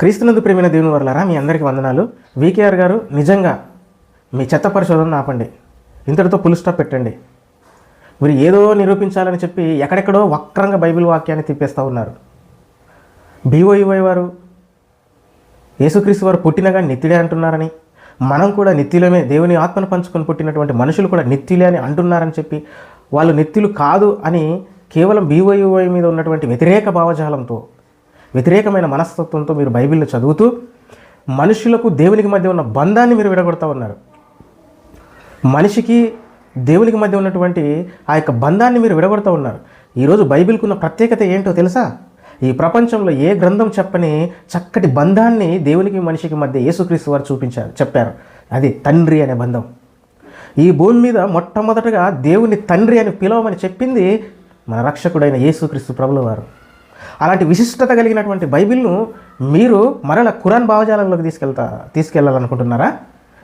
క్రీస్తునందు ప్రేమైన దేవుని వర్లారా మీ అందరికీ వందనాలు. వికేఆర్ గారు నిజంగా మీ చెత్త పరిశోధన ఆపండి. ఇంతటితో పుల్ స్టాప్ పెట్టండి. మీరు ఏదో నిరూపించాలని చెప్పి ఎక్కడెక్కడో వక్రంగా బైబిల్ వాక్యాన్ని తిప్పేస్తూ ఉన్నారు. బీఓఈవై వారు యేసుక్రీస్తు వారు పుట్టినగా నిత్యుడే అంటున్నారని మనం కూడా నిత్యులమే దేవుని ఆత్మను పంచుకొని పుట్టినటువంటి మనుషులు కూడా నిత్యులే అని అంటున్నారని చెప్పి వాళ్ళు నిత్యులు కాదు అని కేవలం బీవైవై మీద ఉన్నటువంటి వ్యతిరేక భావజాలంతో వ్యతిరేకమైన మనస్తత్వంతో మీరు బైబిల్ని చదువుతూ మనుషులకు దేవునికి మధ్య ఉన్న బంధాన్ని మీరు విడగొడతా ఉన్నారు. మనిషికి దేవునికి మధ్య ఉన్నటువంటి ఆ యొక్క బంధాన్ని మీరు విడగొడతా ఉన్నారు. ఈరోజు బైబిల్కు ఉన్న ప్రత్యేకత ఏంటో తెలుసా? ఈ ప్రపంచంలో ఏ గ్రంథం చెప్పని చక్కటి బంధాన్ని దేవునికి మనిషికి మధ్య యేసుక్రీస్తు వారు చూపించారు చెప్పారు. అది తండ్రి అనే బంధం. ఈ భూమి మీద మొట్టమొదటగా దేవుని తండ్రి అని పిలవమని చెప్పింది మన రక్షకుడైన యేసుక్రీస్తు ప్రభుల వారు అలాంటి విశిష్టత కలిగినటువంటి బైబిల్ను మీరు మరల ఖురాన్ భావజాలంలోకి తీసుకెళ్తా తీసుకెళ్ళాలనుకుంటున్నారా?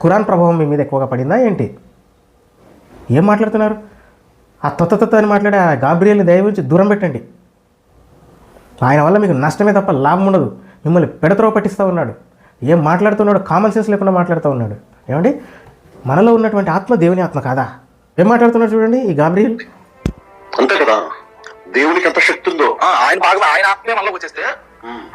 ఖురాన్ ప్రభావం మీ మీద ఎక్కువగా పడిందా ఏంటి? ఏం మాట్లాడుతున్నారు? ఆ తొత్త తొత్త అని మాట్లాడే ఆ గాబ్రియల్ని దయవించి దూరం పెట్టండి. ఆయన వల్ల మీకు నష్టమే తప్ప లాభం ఉండదు. మిమ్మల్ని పెడత్రో పట్టిస్తూ ఉన్నాడు. ఏం మాట్లాడుతున్నాడు కామన్ సెన్స్ లేకుండా మాట్లాడుతూ ఉన్నాడు. ఏమండి? మనలో ఉన్నటువంటి ఆత్మ దేవుని ఆత్మ కాదా? ఏం మాట్లాడుతున్నాడు చూడండి ఈ గాబ్రియల్? అంతే కదా. దేవునికి ఎంత శక్తి ఉందో. ఆ, ఆయన బాగా ఆయన ఆత్మే మనలోకి వచ్చేస్తే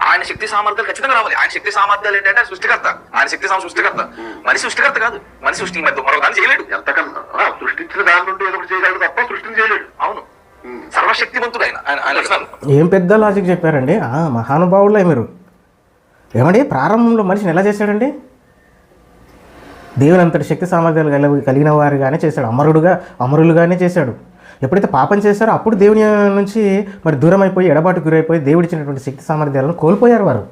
ఆయన శక్తి సామర్థ్యాలు ఖచ్చితంగా రావాలి. ఆయన శక్తి సామర్థ్యాలు ఏంటంటే సృష్టికర్త. ఆయన శక్తి సామ సృష్టికర్త. మనిషి సృష్టికర్త కాదు. మనిషి సృష్టి మధ్య మరొక దాన్ని చేయలేడు. ఎంతకన్నా సృష్టించిన దాని నుండి ఏదో చేయగలడు తప్ప సృష్టిని చేయలేడు. అవును. సర్వశక్తివంతుడు ఆయన. ఆయన ఏం పెద్ద లాజిక్ చెప్పారండి? ఆ, మహానుభావులే మీరు. ఏమండి ప్రారంభంలో మనిషిని ఎలా చేశాడండి? దేవుని అంతటి శక్తి సామర్థ్యాలు కలిగి కలిగిన వారిగానే చేశాడు. అమరుడుగా అమరులుగానే చేశాడు. ఎప్పుడైతే పాపం చేశారో అప్పుడు దేవుని నుంచి మరి దూరం అయిపోయి ఎడబాటు గురైపోయి దేవుడిచ్చినటువంటి శక్తి సామర్థ్యాలను కోల్పోయారు వారు.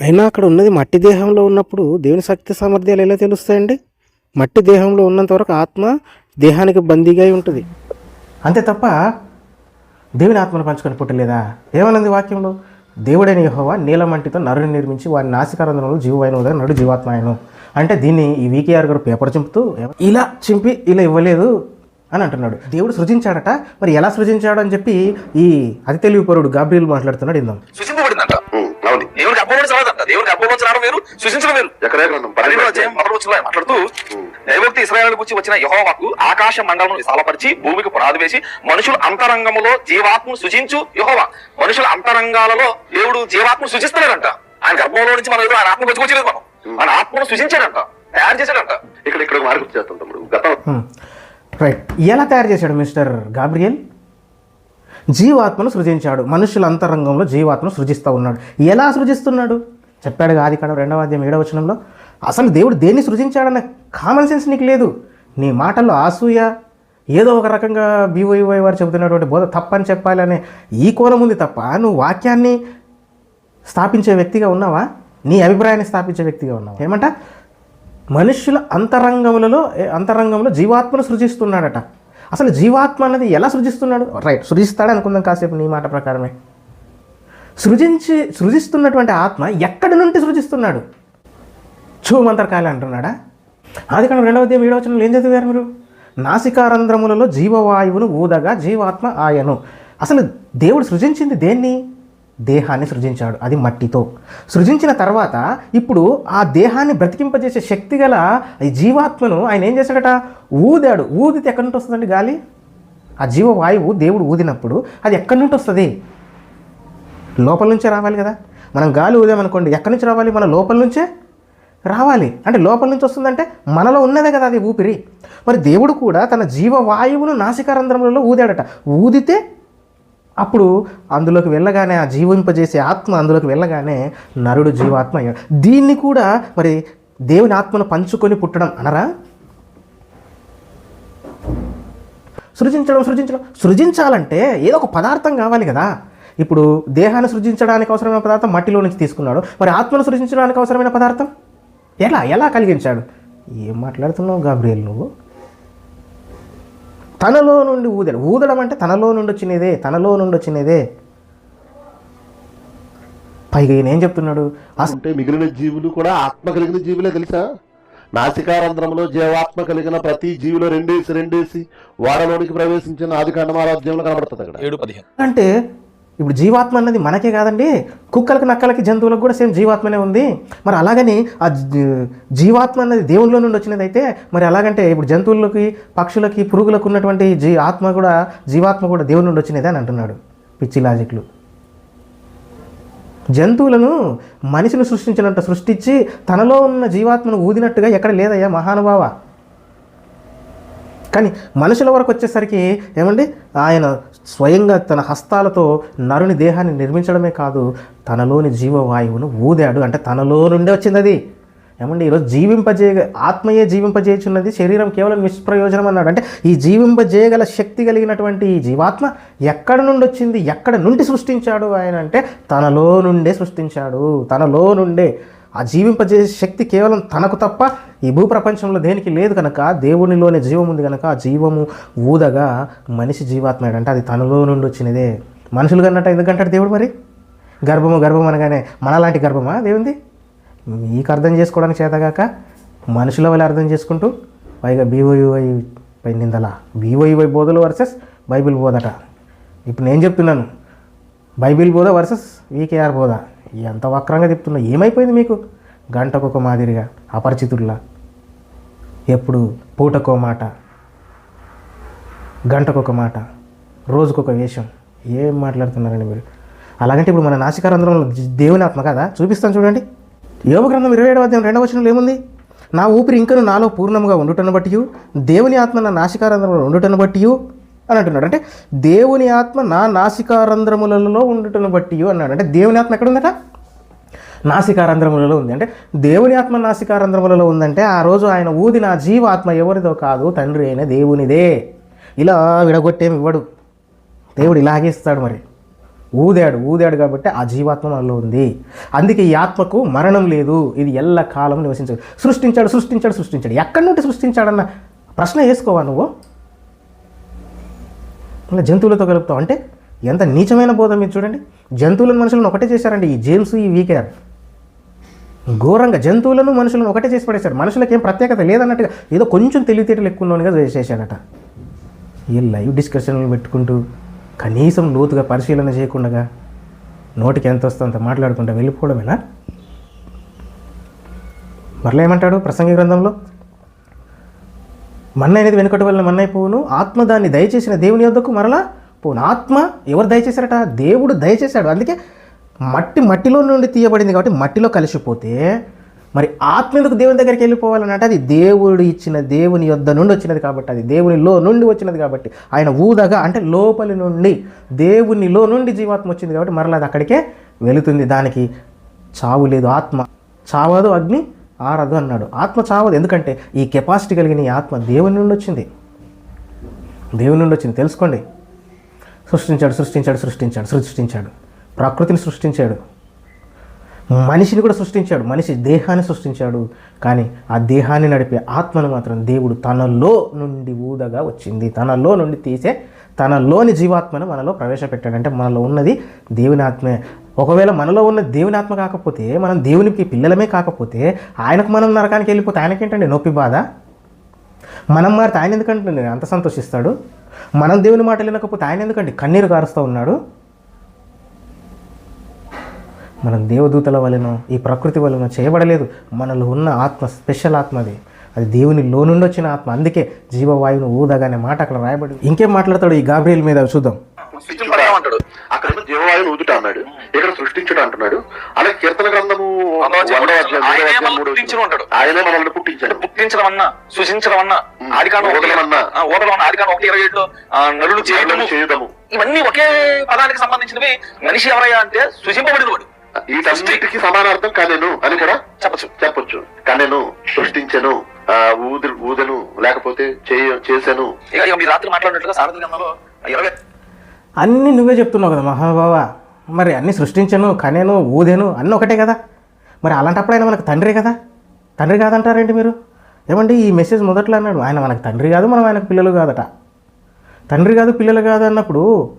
అయినా అక్కడ ఉన్నది మట్టి దేహంలో ఉన్నప్పుడు దేవుని శక్తి సామర్థ్యాలు ఎలా తెలుస్తాయండి? మట్టి దేహంలో ఉన్నంత వరకు ఆత్మ దేహానికి బందీగా ఉంటుంది. అంతే తప్ప దేవుని ఆత్మను పంచుకొని పుట్టలేదా? ఏమన్నది వాక్యంలో? దేవుడైన యెహోవా నీలమంటితో నరుని నిర్మించి వారి నాసికారంధంలో జీవమైన ఉదయం నడు జీవాత్మాయను అంటే దీన్ని ఈ వీకేఆర్ గారు పేపర్ చింపుతూ ఇలా చింపి ఇలా ఇవ్వలేదు. అని అంటున్నాడు. దేవుడు సృజించాడట. మరి ఎలా సృజించాడు అని చెప్పి ఈ అతి తెలివి పరుడు గాబ్రియల్ మాట్లాడుతున్నాడు. ఇందాం అవును. దేవునికి అబ్బవలసి రాదంట దేవునికి అబ్బవలసి రావడం వేరు సృష్టించడం వేరు మాట్లాడుతూ దైవక్తి ఇస్రాయల్ గురించి వచ్చిన యహోవాకు ఆకాశ మండలం విశాలపరిచి భూమికి పునాది వేసి మనుషుల అంతరంగములో జీవాత్మను సృజించు యహోవా. మనుషుల అంతరంగాలలో దేవుడు జీవాత్మను సృజిస్తున్నాడంట. ఆయన గర్భంలో నుంచి మనం ఏదో ఆయన ఆత్మ వచ్చుకోవచ్చలేదు మనం. మన ఆత్మను సృజించాడంట. తయారు చేశాడంట. ఇక్కడ ఇక్కడ మార్పు చేస్తాం తమ్ముడు. గతం. రైట్ ఎలా తయారు చేశాడు మిస్టర్ గాబ్రియల్? జీవాత్మను సృజించాడు. మనుషుల అంతరంగంలో జీవాత్మను సృజిస్తూ ఉన్నాడు. ఎలా సృజిస్తున్నాడు? చెప్పాడు ఆది కాడం రెండవ అధ్యాయం ఏడవ వచనంలో. అసలు దేవుడు దేన్ని సృజించాడన్న కామన్ సెన్స్ నీకు లేదు. నీ మాటల్లో ఆసూయ ఏదో ఒక రకంగా బీవైవై వారు చెబుతున్నటువంటి బోధ తప్పని చెప్పాలనే ఈ కోణం ఉంది తప్ప నువ్వు వాక్యాన్ని స్థాపించే వ్యక్తిగా ఉన్నావా? నీ అభిప్రాయాన్ని స్థాపించే వ్యక్తిగా ఉన్నావా? ఏమంట? మనుష్యుల అంతరంగములలో అంతరంగంలో జీవాత్మను సృజిస్తున్నాడట. అసలు జీవాత్మ అనేది ఎలా సృజిస్తున్నాడు? రైట్ సృజిస్తాడు అనుకుందాం కాసేపు నీ మాట ప్రకారమే. సృజించి సృజిస్తున్నటువంటి ఆత్మ ఎక్కడి నుండి సృజిస్తున్నాడు? చూమంతరకాయలు అంటున్నాడా? ఆది కాలం రెండవ అధ్యాయం ఏడవ ఏం చదివారు మీరు? నాసికారంధ్రములలో జీవవాయువును ఊదగా జీవాత్మ ఆయను. అసలు దేవుడు సృజించింది దేన్ని? దేహాన్ని సృజించాడు అది మట్టితో. సృజించిన తర్వాత ఇప్పుడు ఆ దేహాన్ని బ్రతికింపజేసే శక్తి గల ఈ జీవాత్మను ఆయన ఏం చేశాడట? ఊదాడు. ఊదితే ఎక్కడి నుండి వస్తుందండి గాలి? ఆ జీవవాయువు దేవుడు ఊదినప్పుడు అది ఎక్కడి నుండి వస్తుంది? లోపల నుంచే రావాలి కదా. మనం గాలి ఊదామనుకోండి ఎక్కడి నుంచి రావాలి? మన లోపల నుంచే రావాలి. అంటే లోపల నుంచి వస్తుందంటే మనలో ఉన్నదే కదా అది ఊపిరి. మరి దేవుడు కూడా తన జీవవాయువును నాసికారంధ్రములలో ఊదాడట. ఊదితే అప్పుడు అందులోకి వెళ్ళగానే ఆ జీవింపజేసే ఆత్మ అందులోకి వెళ్ళగానే నరుడు జీవాత్మ అయ్యాడు. దీన్ని కూడా మరి దేవుని ఆత్మను పంచుకొని పుట్టడం అనరా? సృజించడం సృజించడం. సృజించాలంటే ఏదో ఒక పదార్థం కావాలి కదా. ఇప్పుడు దేహాన్ని సృజించడానికి అవసరమైన పదార్థం మట్టిలో నుంచి తీసుకున్నాడు. మరి ఆత్మను సృజించడానికి అవసరమైన పదార్థం? ఎలా? ఎలా కలిగించాడు? ఏం మాట్లాడుతున్నావు గాబ్రియల్ నువ్వు? తనలో నుండి ఊదాడు. ఊదడం అంటే తనలో నుండి వచ్చినదే తనలో నుండి వచ్చినదే. పైగా ఈయన ఏం చెప్తున్నాడు? అంటే మిగిలిన జీవులు కూడా ఆత్మ కలిగిన జీవులే తెలుసా? నాసికారంధ్రంలో జీవాత్మ కలిగిన ప్రతి జీవిలో రెండేసి రెండేసి వాడలోనికి ప్రవేశించిన ఆది కండమారాధ్యంలో కనబడుతుంది అక్కడ. ఏడు పదిహేను. అంటే ఇప్పుడు జీవాత్మ అన్నది మనకే కాదండి. కుక్కలకి నక్కలకి జంతువులకు కూడా సేమ్ జీవాత్మనే ఉంది. మరి అలాగని ఆ జీవాత్మ అన్నది దేవునిలో నుండి వచ్చినది అయితే మరి అలాగంటే ఇప్పుడు జంతువులకి పక్షులకి పురుగులకు ఉన్నటువంటి జీ ఆత్మ కూడా జీవాత్మ కూడా దేవుని నుండి వచ్చినదే అని అంటున్నాడు పిచ్చి లాజిక్లు. జంతువులను మనిషిని సృష్టించినట్టు సృష్టించి తనలో ఉన్న జీవాత్మను ఊదినట్టుగా ఎక్కడ లేదయ్యా మహానుభావ. కానీ మనుషుల వరకు వచ్చేసరికి ఏమండి? ఆయన స్వయంగా తన హస్తాలతో నరుని దేహాన్ని నిర్మించడమే కాదు తనలోని జీవవాయువును ఊదాడు. అంటే తనలో నుండే వచ్చింది అది ఏమండి ఈరోజు జీవింపజేయ ఆత్మయే జీవింపజేయుచున్నది శరీరం కేవలం నిష్ప్రయోజనం అన్నాడు. అంటే ఈ జీవింపజేయగల శక్తి కలిగినటువంటి ఈ జీవాత్మ ఎక్కడ నుండి వచ్చింది? ఎక్కడ నుండి సృష్టించాడు ఆయన అంటే తనలో నుండే సృష్టించాడు. తనలో నుండే ఆ జీవింపజేసే శక్తి కేవలం తనకు తప్ప ఈ భూప్రపంచంలో దేనికి లేదు కనుక దేవునిలోనే జీవం ఉంది కనుక ఆ జీవము ఊదగా మనిషి జీవాత్మ అది తనలో నుండి వచ్చినదే. మనుషులు కన్నట్టు ఎందుకంటాడు దేవుడు మరి? గర్భము గర్భం అనగానే మనలాంటి గర్భమా దేవుంది? మీకు అర్థం చేసుకోవడానికి చేతగాక మనుషుల వల్ల అర్థం చేసుకుంటూ పైగా బీఓయుఐ పై నిందల బీఓయుఐ బోధలు వర్సెస్ బైబిల్ బోధట. ఇప్పుడు నేను చెప్తున్నాను. బైబిల్ బోధ వర్సెస్ వీకేఆర్ బోధ. ఎంత వక్రంగా చెప్తున్నా? ఏమైపోయింది మీకు? గంటకొక మాదిరిగా అపరిచితుల్లా. ఎప్పుడు పూటకో మాట గంటకొక మాట రోజుకొక వేషం. ఏం మాట్లాడుతున్నారండి మీరు? అలాగంటే ఇప్పుడు మన నాసికారంధ్రంలో దేవుని ఆత్మ కదా? చూపిస్తాను చూడండి. యోగ గ్రంథం ఇరవై ఏడవ అధ్యాయం రెండవ వచనంలో ఏముంది? నా ఊపిరి ఇంకను నాలో పూర్ణంగా ఉండుటను బట్టి దేవుని ఆత్మ నా నాసికారంధ్రంలో ఉండుటను బట్టి అని అంటున్నాడు. అంటే దేవుని ఆత్మ నా నాసికారంధ్రములలో ఉండటం బట్టి అన్నాడు. అంటే దేవుని ఆత్మ ఎక్కడ ఉందట? నాసికారంధ్రములలో ఉంది. అంటే దేవుని ఆత్మ నాసికారంధ్రములలో ఉందంటే ఆ రోజు ఆయన ఊది నా జీవాత్మ ఎవరిదో కాదు తండ్రి అయిన దేవునిదే. ఇలా విడగొట్టేమి ఇవ్వడు. దేవుడు ఇలాగే ఇస్తాడు మరి. ఊదాడు ఊదాడు కాబట్టి ఆ జీవాత్మ మనలో ఉంది. అందుకే ఈ ఆత్మకు మరణం లేదు. ఇది ఎల్ల కాలం నివసించదు. సృష్టించాడు సృష్టించాడు సృష్టించాడు. ఎక్కడి నుండి సృష్టించాడన్న ప్రశ్న వేసుకోవా నువ్వు? ఇలా జంతువులతో కలుపుతాం. అంటే ఎంత నీచమైన బోధ మీరు చూడండి. జంతువులను మనుషులను ఒకటే చేశారండి ఈ జేమ్స్ ఈ వీకేఆర్. ఘోరంగా జంతువులను మనుషులను ఒకటే చేసి పడేశారు. మనుషులకు ఏం ప్రత్యేకత లేదన్నట్టుగా ఏదో కొంచెం తెలివితేటలు ఎక్కువగా ఉన్నోనిగా చేశాడట ఈ లైవ్ డిస్కషన్లు పెట్టుకుంటూ కనీసం లోతుగా పరిశీలన చేయకుండా నోటికి ఎంత వస్తుందో అంత మాట్లాడుకుంటూ వెళ్ళిపోవడమేనా? మరలా ఏమంటాడు ప్రసంగి గ్రంథంలో? మన్న అనేది వెనుకటి మన్నై మన్నైపోవును ఆత్మ దాన్ని దయచేసిన దేవుని యొద్దకు మరలా పోను ఆత్మ ఎవరు దయచేశారట? దేవుడు దయచేశాడు. అందుకే మట్టి మట్టిలో నుండి తీయబడింది కాబట్టి మట్టిలో కలిసిపోతే మరి ఆత్మ ఎందుకు దేవుని దగ్గరికి వెళ్ళిపోవాలనంటే అది దేవుడు ఇచ్చిన దేవుని యొద్ద నుండి వచ్చినది కాబట్టి అది దేవునిలో నుండి వచ్చినది కాబట్టి ఆయన ఊదగా అంటే లోపలి నుండి దేవునిలో నుండి జీవాత్మ వచ్చింది కాబట్టి మరలా అది అక్కడికే వెళుతుంది. దానికి చావు లేదు. ఆత్మ చావదు అగ్ని ఆరదు అన్నాడు. ఆత్మ చావదు. ఎందుకంటే ఈ కెపాసిటీ కలిగిన ఈ ఆత్మ దేవుని నుండి వచ్చింది. దేవుని నుండి వచ్చింది. తెలుసుకోండి. సృష్టించాడు సృష్టించాడు సృష్టించాడు సృష్టించాడు. ప్రకృతిని సృష్టించాడు. మనిషిని కూడా సృష్టించాడు. మనిషి దేహాన్ని సృష్టించాడు. కానీ ఆ దేహాన్ని నడిపే ఆత్మను మాత్రం దేవుడు తనలో నుండి ఊదగా వచ్చింది. తనలో నుండి తీసే తనలోని జీవాత్మను మనలో ప్రవేశపెట్టాడు అంటే మనలో ఉన్నది దేవుని ఆత్మే. ఒకవేళ మనలో ఉన్న దేవుని ఆత్మ కాకపోతే మనం దేవునికి పిల్లలమే కాకపోతే ఆయనకు మనం నరకానికి వెళ్ళిపోతే ఆయనకేంటండి నొప్పి బాధ? మనం మారితే ఆయన ఎందుకంటే అంత సంతోషిస్తాడు? మనం దేవుని మాట వినకపోతే ఆయన ఎందుకండి కన్నీరు కారుస్తూ ఉన్నాడు? మనం దేవదూతల వలన ఈ ప్రకృతి వలన చేయబడలేదు. మనలో ఉన్న ఆత్మ స్పెషల్ ఆత్మ అది అది దేవుని లోనుండి వచ్చిన ఆత్మ. అందుకే జీవవాయువును ఊదగానే మాట అక్కడ రాయబడి ఇంకేం మాట్లాడతాడు ఈ గాబ్రియల్ మీద? చూద్దాం. అక్కడ జీవవాయువును ఊదుట అన్నాడు. ఇక్కడ సృష్టించడం అంటున్నాడు. అలాగే కీర్తన గ్రంథము ఆయనే మనల్ని పుట్టించాడు పుట్టించడం. అన్నా సృజించడం అన్నా ఒకటి ఊదడం అన్నా. ఆ, ఊదడం అన్నా ఆదికాండం ఒకటి ఇరవై ఏడులో ఆ, నరులు చేయటము చేయదము. ఇవన్నీ ఒకే పదానికి సంబంధించినవి. మనిషి ఎవరయ్యా అంటే సృజింపబడిన వాడు వీటన్నిటికీ సమానార్థం కనెను అని కూడా చెప్పచ్చు. చెప్పొచ్చు. కనెను సృష్టించెను ఆ, ఊదు ఊదెను లేకపోతే చేయ చేసెను. ఇక మీరు రాత్రి మాట్లాడినట్లుగా సామెతల గ్రంథంలో ఇరవై అన్నీ నువ్వే చెప్తున్నావు కదా మహానుభావ మరి అన్ని సృష్టించను కనేను ఊదేను అన్నీ ఒకటే కదా. మరి అలాంటప్పుడు ఆయన మనకు తండ్రి కదా. తండ్రి కాదంటారేంటి మీరు? ఏమండి ఈ మెసేజ్ మొదట్లో అన్నాడు ఆయన మనకు తండ్రి కాదు మనం ఆయనకు పిల్లలు కాదట. తండ్రి కాదు పిల్లలు కాదు అన్నప్పుడు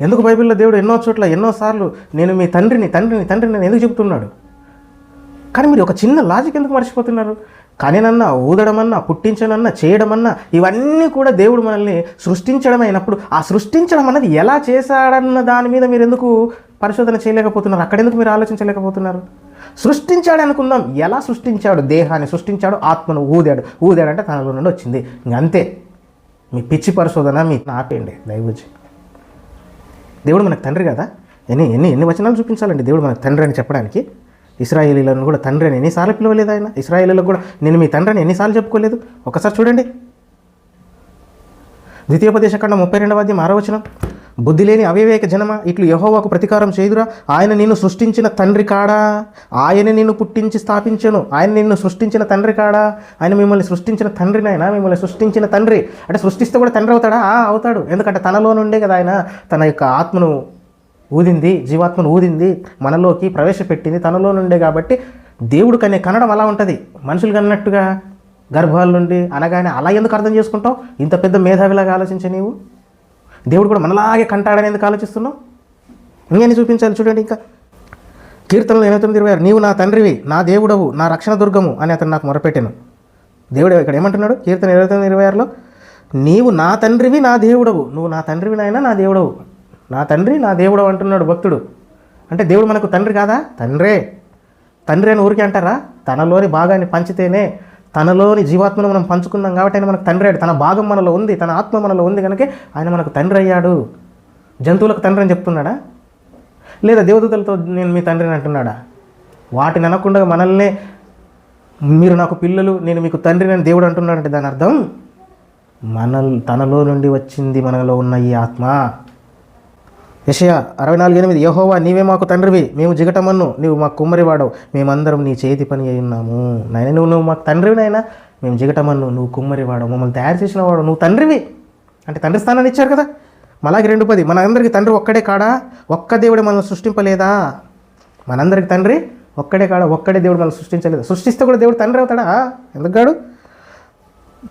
ఎందుకు బైబిల్లో దేవుడు ఎన్నో చోట్ల ఎన్నోసార్లు నేను మీ తండ్రిని తండ్రిని తండ్రిని నేను ఎందుకు చెప్తున్నాడు కానీ మీరు ఒక చిన్న లాజిక్ ఎందుకు మర్చిపోతున్నారు? కనేనన్నా ఊదడమన్నా పుట్టించడమన్నా చేయడమన్నా ఇవన్నీ కూడా దేవుడు మనల్ని సృష్టించడం అయినప్పుడు ఆ సృష్టించడం అన్నది ఎలా చేశాడన్న దాని మీద మీరు ఎందుకు పరిశోధన చేయలేకపోతున్నారు. అక్కడ ఎందుకు మీరు ఆలోచించలేకపోతున్నారు సృష్టించాడు అనుకుందాం. ఎలా సృష్టించాడు? దేహాన్ని సృష్టించాడు ఆత్మను ఊదాడు. ఊదాడు అంటే తనలో నుండి వచ్చింది. ఇంక అంతే. మీ పిచ్చి పరిశోధన మీ ఆపేయండి దయవుచి దేవుడు మనకు తండ్రి కదా? ఎన్ని ఎన్ని ఎన్ని వచనాలు చూపించాలండి దేవుడు మనకు తండ్రి అని చెప్పడానికి? ఇస్రాయేలీలను కూడా తండ్రి అని ఎన్నిసార్లు పిలవలేదు ఆయన? ఇస్రాయేలీలకు కూడా నేను మీ తండ్రిని ఎన్నిసార్లు చెప్పుకోలేదు? ఒకసారి చూడండి. ద్వితీయోపదేశకాండ ముప్పై రెండవ అధ్యాయం ఆరో వచనం. బుద్ధి లేని అవివేక జనమ? ఇట్లు యహోవాకు ప్రతీకారం చేయుదురా? ఆయన నిన్ను సృష్టించిన తండ్రి కాడా? ఆయన నిన్ను పుట్టించి స్థాపించను. ఆయన నిన్ను సృష్టించిన తండ్రి కాడా? ఆయన మిమ్మల్ని సృష్టించిన తండ్రినైనా మిమ్మల్ని సృష్టించిన తండ్రి. అంటే సృష్టిస్తే కూడా తండ్రి అవుతాడా? ఆ, అవుతాడు. ఎందుకంటే తనలో నుండే కదా ఆయన తన యొక్క ఆత్మను ఊదింది జీవాత్మను ఊదింది మనలోకి ప్రవేశపెట్టింది. తనలో నుండే కాబట్టి దేవుడు కనే కనడం అలా ఉంటుంది. మనుషులు కన్నట్టుగా గర్భాల నుండి అనగానే అలా ఎందుకు అర్థం చేసుకుంటావు? ఇంత పెద్ద మేధావిలాగా ఆలోచించే నీవు? దేవుడు కూడా మనలాగే కంటాడని ఎందుకు ఆలోచిస్తున్నావు? ఇంకేని చూపించాలి చూడండి ఇంకా. కీర్తనలు ఎనభై తొమ్మిది ఇరవై ఆరు నీవు నా తండ్రివి నా దేవుడవు నా రక్షణ దుర్గము అని అతను నాకు మొరపెట్టాను. దేవుడు ఇక్కడ ఏమంటున్నాడు? కీర్తన ఇరవై తొమ్మిది ఇరవై ఆరులో నీవు నా తండ్రివి నా దేవుడవు నువ్వు నా తండ్రివి నాయన నా దేవుడవు నా తండ్రి నా దేవుడవు అంటున్నాడు భక్తుడు. అంటే దేవుడు మనకు తండ్రి కాదా? తండ్రే. తండ్రి అని ఊరికే అంటారా? తనలోని భాగాన్ని పంచితేనే తనలోని జీవాత్మను మనం పంచుకున్నాం కాబట్టి ఆయన మనకు తండ్రి అయ్యాడు. తన భాగం మనలో ఉంది తన ఆత్మ మనలో ఉంది కనుక ఆయన మనకు తండ్రి అయ్యాడు. జంతువులకు తండ్రి అని చెప్తున్నాడా? లేదా దేవదూతలతో నేను మీ తండ్రిని అంటున్నాడా? వాటిని అనకుండా మనల్నే మీరు నాకు పిల్లలు నేను మీకు తండ్రిని అని దేవుడు అంటున్నాడంటే దాని అర్థం? మన తనలో నుండి వచ్చింది మనలో ఉన్న ఈ ఆత్మ. యషయ అరవై నాలుగు ఎనిమిది యహోవా నీవే మాకు తండ్రివి మేము జిగటమన్ను నీవు మాకు కుమ్మరివాడవు మేమందరం నీ చేతి పని అయి ఉన్నాము. నాయన నువ్వు నువ్వు మాకు తండ్రివి నాయన మేము జిగటమన్ను నువ్వు కుమ్మరివాడవు మమ్మల్ని తయారు చేసిన వాడు నువ్వు తండ్రివి. అంటే తండ్రి స్థానాన్ని ఇచ్చారు కదా? మలాగే రెండు పది మన తండ్రి ఒక్కడే కాడా? ఒక్క దేవుడు మనల్ని సృష్టింపలేదా? మనందరికి తండ్రి ఒక్కడే కాడా? ఒక్కడే దేవుడు మనల్ని సృష్టించలేదు? సృష్టిస్తే కూడా దేవుడు తండ్రి అవుతాడా? ఎందుకు కాడు?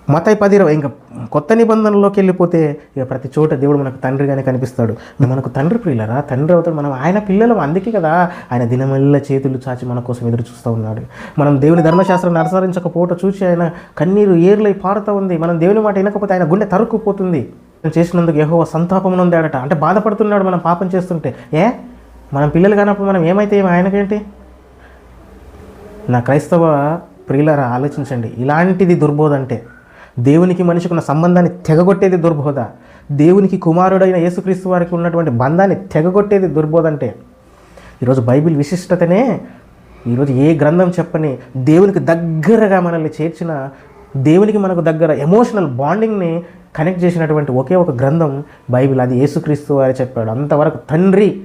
మతై పది ఇరవై ఇంకా కొత్త నిబంధనలోకి వెళ్ళిపోతే ఇక ప్రతి చోట దేవుడు మనకు తండ్రిగానే కనిపిస్తాడు. మనకు తండ్రి ప్రియులరా? తండ్రి అవుతాడు. మనం ఆయన పిల్లలు అందుకే కదా ఆయన దినమల్ల చేతులు చాచి మన కోసం ఎదురు చూస్తూ ఉన్నాడు. మనం దేవుని ధర్మశాస్త్రం అనుసరించకపోవట చూసి ఆయన కన్నీరు ఏర్లై పారుతూ ఉంది. మనం దేవుని మాట వినకపోతే ఆయన గుండె తరుక్కుపోతుంది. చేసినందుకు ఏహో సంతాపం ఉందాడట అంటే బాధపడుతున్నాడు మనం పాపం చేస్తుంటే. ఏ? మనం పిల్లలు కానప్పుడు మనం ఏమైతే ఆయనకేంటి? నా క్రైస్తవ ప్రియులరా ఆలోచించండి. ఇలాంటిది దుర్బోధ అంటే దేవునికి మనిషికి ఉన్న సంబంధాన్ని తెగగొట్టేది దుర్బోధ. దేవునికి కుమారుడైన యేసుక్రీస్తు వారికి ఉన్నటువంటి బంధాన్ని తెగగొట్టేది దుర్బోధ అంటే ఈరోజు బైబిల్ విశిష్టతనే ఈరోజు ఏ గ్రంథం చెప్పని దేవునికి దగ్గరగా మనల్ని చేర్చిన దేవునికి మనకు దగ్గర ఎమోషనల్ బాండింగ్ని కనెక్ట్ చేసినటువంటి ఒకే ఒక గ్రంథం బైబిల్. అది యేసుక్రీస్తు వారు చెప్పాడు. అంతవరకు తండ్రి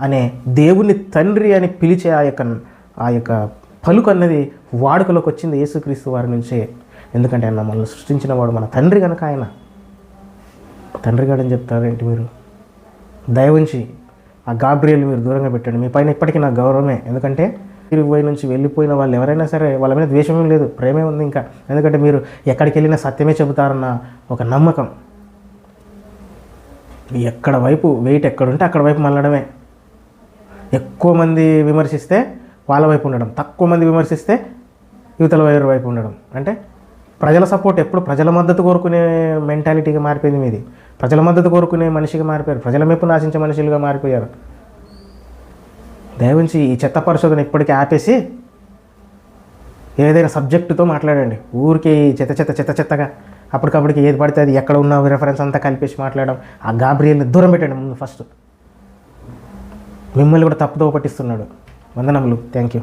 అనే దేవుని తండ్రి అని పిలిచే ఆ యొక్క ఆ యొక్క పలుకు అన్నది వాడుకలోకి వచ్చింది యేసుక్రీస్తు వారి నుంచే. ఎందుకంటే ఆయన మనల్ని సృష్టించిన వాడు మన తండ్రి కనుక ఆయన. తండ్రి గాడని చెప్తారేంటి మీరు? దయవుంచి ఆ గాబ్రియల్ మీరు దూరంగా పెట్టండి. మీ పైన ఇప్పటికీ నాకు గౌరవమే. ఎందుకంటే మీరు పోయి నుంచి వెళ్ళిపోయిన వాళ్ళు ఎవరైనా సరే వాళ్ళ మీద ద్వేషమే లేదు ప్రేమే ఉంది ఇంకా. ఎందుకంటే మీరు ఎక్కడికి వెళ్ళినా సత్యమే చెబుతారన్న ఒక నమ్మకం. మీ ఎక్కడ వైపు వెయిట్ ఎక్కడుంటే అక్కడ వైపు మళ్ళడమే. ఎక్కువ మంది విమర్శిస్తే వాళ్ళ వైపు ఉండడం. తక్కువ మంది విమర్శిస్తే యువతల వైపు ఉండడం. అంటే ప్రజల సపోర్ట్ ఎప్పుడు ప్రజల మద్దతు కోరుకునే మెంటాలిటీగా మారిపోయింది మీది. ప్రజల మద్దతు కోరుకునే మనిషిగా మారిపోయారు. ప్రజల మెప్పు నాశించే మనుషులుగా మారిపోయారు. దయవుంచి ఈ చెత్త పరిశోధన ఇప్పటికీ ఆపేసి ఏదైనా సబ్జెక్టుతో మాట్లాడండి. ఊరికి చెత్త చెత్త చెత్త చెత్తగా అప్పటికప్పటికి ఏది పడితే అది ఎక్కడ ఉన్న రెఫరెన్స్ అంతా కలిపేసి మాట్లాడడం. ఆ గాబ్రియల్ని దూరం పెట్టండి ముందు ఫస్ట్ మిమ్మల్ని కూడా తప్పుదో పట్టిస్తున్నాడు. వందనములు. Thank you